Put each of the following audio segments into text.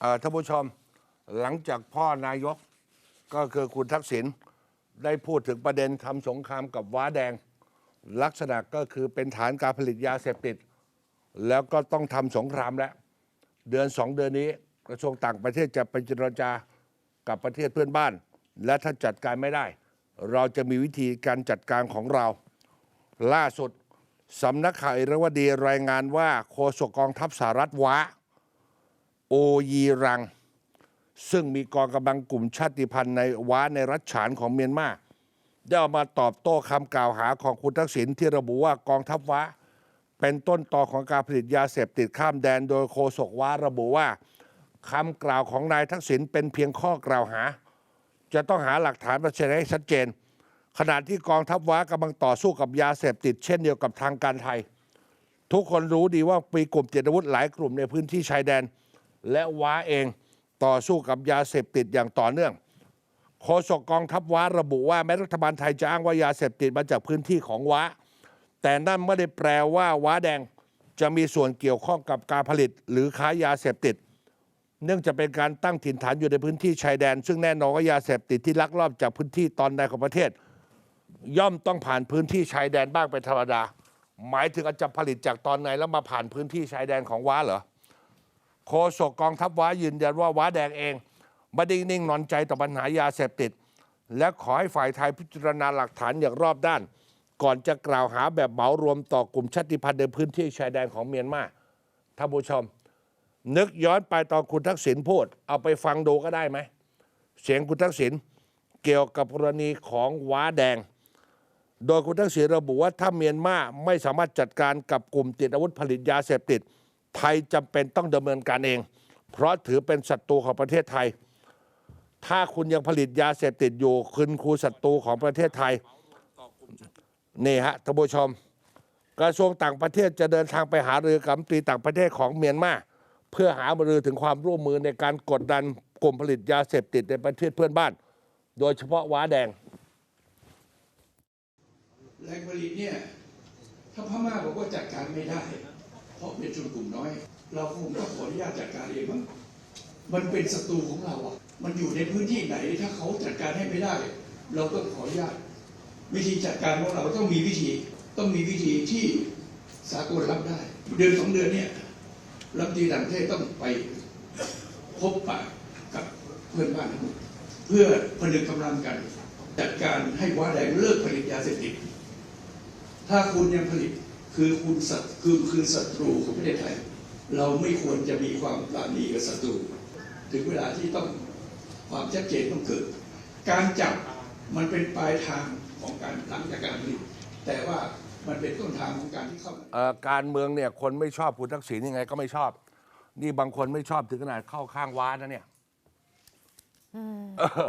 เอ่อท่านผู้ชมหลังจากพ่อนายกก็คือคุณทักษิณได้พูดถึงประเด็นทำสงครามกับว้าแดง ลักษณะก็คือเป็นฐานการผลิตยาเสพติด แล้วก็ต้องทำสงครามแล้ว เดือนสองเดือนนี้กระทรวงต่างประเทศจะไปเจรจากับประเทศเพื่อนบ้าน และถ้าจัดการไม่ได้ เราจะมีวิธีการจัดการของเรา ล่าสุดสำนักข่าวเอรวดีรายงานว่าโฆษกกองทัพสหรัฐว้า โอยีรัง ซึ่งมีกองกำลังกลุ่มชาติพันธุ์ในว้าในรัฐฉานของเมียนมาได้ออกมาตอบโต้คำกล่าวหาของคุณทักษิณที่ระบุว่ากองทัพว้าเป็นต้นต่อของการผลิตยาเสพติดข้ามแดนโดยโฆษกว้าระบุว่าคำกล่าวของนายทักษิณเป็นเพียงข้อกล่าวหา จะต้องหาหลักฐานมาแสดงให้ชัดเจน ขณะที่กองทัพว้ากำลังต่อสู้กับยาเสพติดเช่นเดียวกับทางการไทย ทุกคนรู้ดีว่ามีกลุ่มเจตอาวุธหลายกลุ่มในพื้นที่ชายแดน และว้าเองต่อสู้กับยาเสพติดอย่างต่อเนื่องโฆษกกองทัพว้าระบุว่าแม้รัฐบาลไทยจะอ้างว่ายาเสพติดมาจากพื้นที่ของว้า แต่นั่นไม่ได้แปลว่าว้าแดงจะมีส่วนเกี่ยวข้องกับการผลิต หรือค้ายาเสพติด เนื่องจากเป็นการตั้งถิ่นฐานอยู่ในพื้นที่ชายแดน ซึ่งแน่นอนว่ายาเสพติดที่ลักลอบจากพื้นที่ตอนใดของประเทศ ย่อมต้องผ่านพื้นที่ชายแดนบ้างเป็นธรรมดา หมายถึงอาจจะผลิตจากตอนไหนแล้วมาผ่านพื้นที่ชายแดนของว้าเหรอ โฆษกกองทัพว้ายืนยันว่าว้าแดงเองไม่ได้นิ่งนอนใจต่อปัญหายาเสพติด และขอให้ฝ่ายไทยพิจารณาหลักฐานอย่างรอบด้าน ก่อนจะกล่าวหาแบบเหมารวมต่อกลุ่มชาติพันธุ์ในพื้นที่ชายแดนของเมียนมาท่านผู้ชม นึกย้อนไปตอนคุณทักษิณพูด เอาไปฟังดูก็ได้ไหม เสียงคุณทักษิณเกี่ยวกับกรณีของว้าแดง โดยคุณทักษิณระบุว่าถ้าเมียนมาไม่สามารถจัดการกับกลุ่มติดอาวุธผลิตยาเสพติด ไทยจำเป็นต้องดำเนินการเอง เพราะถือเป็นศัตรูของประเทศไทย ถ้าคุณยังผลิตยาเสพติดอยู่คุณครูศัตรูของประเทศไทยนี่ฮะท่านผู้ชม กระทรวงต่างประเทศจะเดินทางไปหารือกับตรีต่างประเทศของเมียนมาเพื่อหารือถึงความร่วมมือในการกดดันกลุ่มผลิตยาเสพติดในประเทศเพื่อนบ้าน โดยเฉพาะว้าแดงแรงผลิตเนี่ยถ้าพม่าบอกว่าจัดการไม่ได้ เพราะเป็นชนกลุ่มน้อย เราคงต้องขออนุญาตจัดการเองมั้งมันเป็นศัตรูของเราอะ มันอยู่ในพื้นที่ไหน ถ้าเขาจัดการให้ไม่ได้ เราก็ขออนุญาต วิธีจัดการของเราต้องมีวิธี ต้องมีวิธีที่สากลรับได้ เดือนสองเดือนเนี่ยรัฐมนตรีต่างประเทศต้องไปพบปะกับเพื่อนบ้านทั้งหมดเพื่อผนึกกำลังกัน จัดการให้ว้าแดงเลิกผลิตยาเสพติด ถ้าคุณยังผลิต คือคุณศัตรูคือคือศัตรูของประเทศไทย เราไม่ควรจะมีความปราณีกับศัตรู ถึงเวลาที่ต้องความชัดเจนต้องเกิด การจับมันเป็นปลายทางของการหลังจากการผลิตแต่ว่ามันเป็นต้นทางของการที่เข้าเอ่อการเมืองเนี่ยคนไม่ชอบคุณทักษิณยังไงก็ไม่ชอบ นี่บางคนไม่ชอบถึงขนาดเข้าข้างว้านะเนี่ยเออ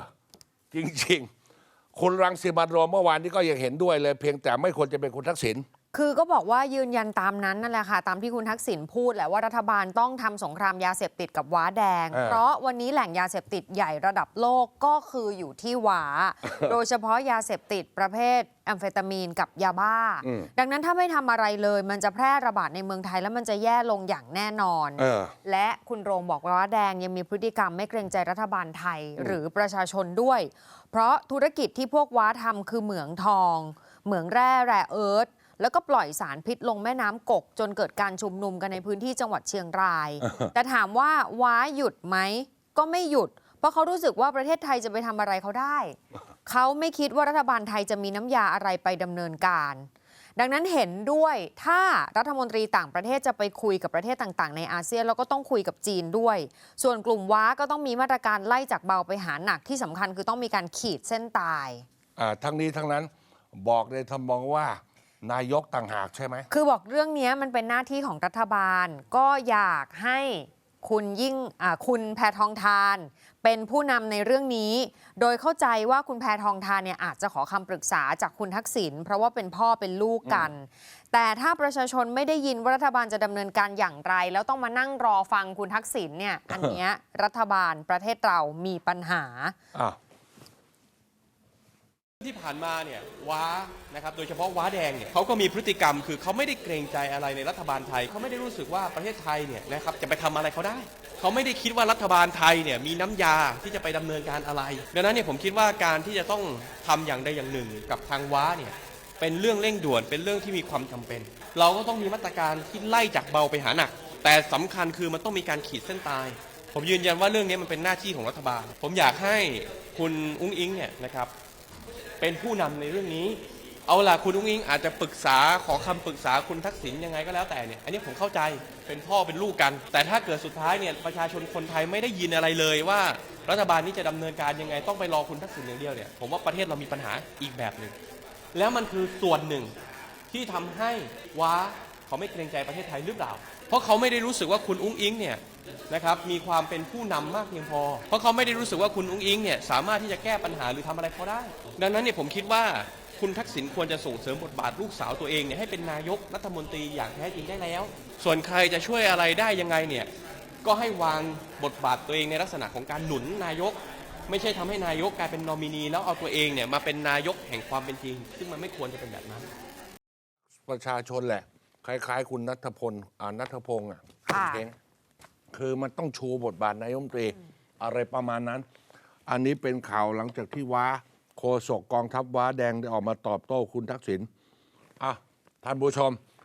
จริงๆ คุณรังสิมันต์โรมเมื่อวานนี้ก็ยังเห็นด้วยเลย เพียงแต่ไม่ควรจะเป็นคุณทักษิณ คือก็บอกว่ายืนยันตามนั้นนั่นแหละค่ะ ตามที่คุณทักษิณพูดแหละว่ารัฐบาลต้องทำสงครามยาเสพติดกับว้าแดงเออเพราะวันนี้แหล่งยาเสพติดใหญ่ระดับโลกก็คืออยู่ที่ว้า โดยเฉพาะยาเสพติดประเภทแอมเฟตามีนกับยาบ้าอืมดังนั้นถ้าไม่ทำอะไรเลย มันจะแพร่ระบาดในเมืองไทยแล้วมันจะแย่ลงอย่างแน่นอนเออและคุณโรงบอกว่าแดงยังมีพฤติกรรมไม่เกรงใจรัฐบาลไทยหรือประชาชนด้วย เพราะธุรกิจที่พวกว้าทำคือเหมืองทอง เหมืองแร่แร่เอิร์ธ แล้วก็ปล่อยสารพิษลงแม่น้ำกก จนเกิดการชุมนุมกันในพื้นที่จังหวัดเชียงราย แต่ถามว่าว้าหยุดไหม ก็ไม่หยุด เพราะเขารู้สึกว่าประเทศไทยจะไปทำอะไรเขาได้ เขาไม่คิดว่ารัฐบาลไทยจะมีน้ำยาอะไรไปดำเนินการ ดังนั้นเห็นด้วยถ้ารัฐมนตรีต่างประเทศจะไปคุยกับประเทศต่างๆ ในอาเซียนแล้วก็ต้องคุยกับจีนด้วย ส่วนกลุ่มว้าก็ต้องมีมาตรการไล่จากเบาไปหาหนักที่สำคัญคือต้องมีการขีดเส้นตาย อ่าทั้งนี้ทั้งนั้นบอกในทำมองว่า นายกต่างหากใช่ไหม คือบอกเรื่องนี้มันเป็นหน้าที่ของรัฐบาล ก็อยากให้คุณยิ่งอ่าคุณแพทองทาน เป็นผู้นำในเรื่องนี้ โดยเข้าใจว่าคุณแพทองทานเนี่ยอาจจะขอคำปรึกษาจากคุณทักษิณเพราะว่าเป็นพ่อเป็นลูกกัน แต่ถ้าประชาชนไม่ได้ยินว่ารัฐบาลจะดำเนินการอย่างไร แล้วต้องมานั่งรอฟังคุณทักษิณเนี่ยอันเนี้ยรัฐบาลประเทศเรามีปัญหาอ้าว ที่ผ่านมาเนี่ยว้านะครับโดยเฉพาะว้าแดงเนี่ยเขาก็มีพฤติกรรม คือเขาไม่ได้เกรงใจอะไรในรัฐบาลไทยเขาไม่ได้รู้สึกว่าประเทศไทยเนี่ยนะครับจะไปทำอะไรเขาได้เขาไม่ได้คิดว่ารัฐบาลไทยเนี่ยมีน้ำยาที่จะไปดำเนินการอะไรดังนั้นเนี่ยผมคิดว่าการที่จะต้องทำอย่างใดอย่างหนึ่ง กับทางว้าเนี่ยเป็นเรื่องเร่งด่วนเป็นเรื่องที่มีความจำเป็น เราก็ต้องมีมาตรการที่ไล่จากเบาไปหาหนัก แต่สำคัญคือมันต้องมีการขีดเส้นตาย ผมยืนยันว่าเรื่องนี้มันเป็นหน้าที่ของรัฐบาล ผมอยากให้คุณอุ้งอิงเนี่ยนะครับ เป็นผู้นำในเรื่องนี้ เอาล่ะคุณอุ้งอิงอาจจะปรึกษาขอคำปรึกษาคุณทักษิณยังไงก็แล้วแต่เนี่ยอันนี้ผมเข้าใจเป็นพ่อเป็นลูกกัน แต่ถ้าเกิดสุดท้ายเนี่ยประชาชนคนไทยไม่ได้ยินอะไรเลยว่า รัฐบาลนี้จะดำเนินการยังไงต้องไปรอคุณทักษิณอย่างเดียวเนี่ยผมว่าประเทศเรามีปัญหาอีกแบบหนึ่งแล้วมันคือส่วนหนึ่งที่ทำให้ว้าเขาไม่เกรงใจประเทศไทยหรือเปล่า เพราะเขาไม่ได้รู้สึกว่าคุณอุ้งอิงเนี่ยนะครับมีความเป็นผู้นำมากเพียงพอ เพราะเขาไม่ได้รู้สึกว่าคุณอุ้งอิงเนี่ยสามารถที่จะแก้ปัญหาหรือทำอะไรเขาได้ ดังนั้นเนี่ยผมคิดว่าคุณทักษิณควรจะส่งเสริมบทบาทลูกสาวตัวเองเนี่ยให้เป็นนายกรัฐมนตรีอย่างแท้จริงได้แล้ว ส่วนใครจะช่วยอะไรได้ยังไงเนี่ยก็ให้วางบทบาทตัวเองในลักษณะของการหนุนนายก ไม่ใช่ทำให้นายกกลายเป็นนอมินี แล้วเอาตัวเองเนี่ยมาเป็นนายกแห่งความเป็นจริง ซึ่งมันไม่ควรจะเป็นแบบนั้น ประชาชนแหละ คล้าย ๆ คุณนัทพลอ่านัทพงศ์อะค่ะเก่งคือมันต้องชูบทบาทนายกรัฐมนตรีอะไรประมาณนั้น อันนี้เป็นข่าวหลังจากที่ว้าโฆษกกองทัพว้าแดงได้ออกมาตอบโต้คุณทักษิณอะท่านผู้ชม